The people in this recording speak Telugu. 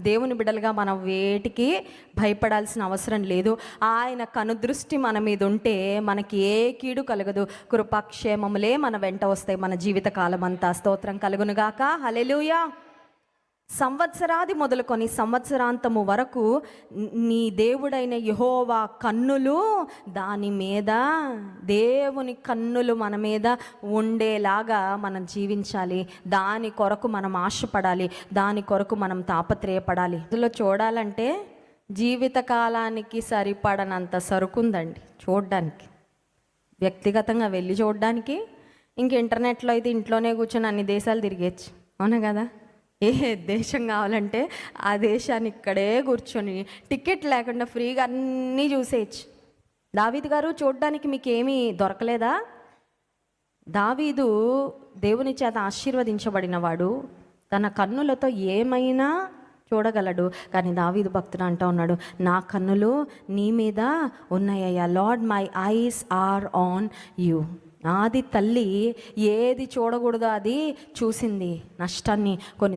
దేవుని బిడ్డలుగా మనం వేటికి భయపడాల్సిన అవసరం లేదు. ఆయన కనుదృష్టి మన మీద ఉంటే మనకి ఏ కీడు కలగదు. కృపాక్షేమములే మన వెంట వస్తాయి మన జీవితకాలం అంతా స్తోత్రం కలుగునుగాక. హలెలుయా సంవత్సరాది మొదలుకొని సంవత్సరాంతము వరకు నీ దేవుడైన యహోవా కన్నులు దాని మీద దేవుని కన్నులు మన మీద ఉండేలాగా మనం జీవించాలి. దాని కొరకు మనం ఆశపడాలి. దాని కొరకు మనం తాపత్రయపడాలి. ఇందులో చూడాలంటే జీవిత కాలానికి సరిపడనంత సరుకుందండి చూడడానికి. వ్యక్తిగతంగా వెళ్ళి చూడడానికి. ఇంక ఇంటర్నెట్లో అయితే ఇంట్లోనే కూర్చొని అన్ని దేశాలు తిరిగేచ్చు. అవునా కదా? ఏ దేశం కావాలంటే ఆ దేశాన్ని ఇక్కడే కూర్చొని టికెట్ లేకుండా ఫ్రీగా అన్నీ చూసేయచ్చు. దావీదు గారు చూడడానికి మీకు ఏమీ దొరకలేదా? దావీదు దేవుని చేత ఆశీర్వదించబడినవాడు. తన కన్నులతో ఏమైనా చూడగలడు. కానీ దావీదు భక్తుడు అంటూ ఉన్నాడు నా కన్నులు నీ మీద ఉన్నాయ్యా lord my eyes are on you. నాది తల్లి ఏది చూడకూడదో అది చూసింది నష్టాన్ని కొన్ని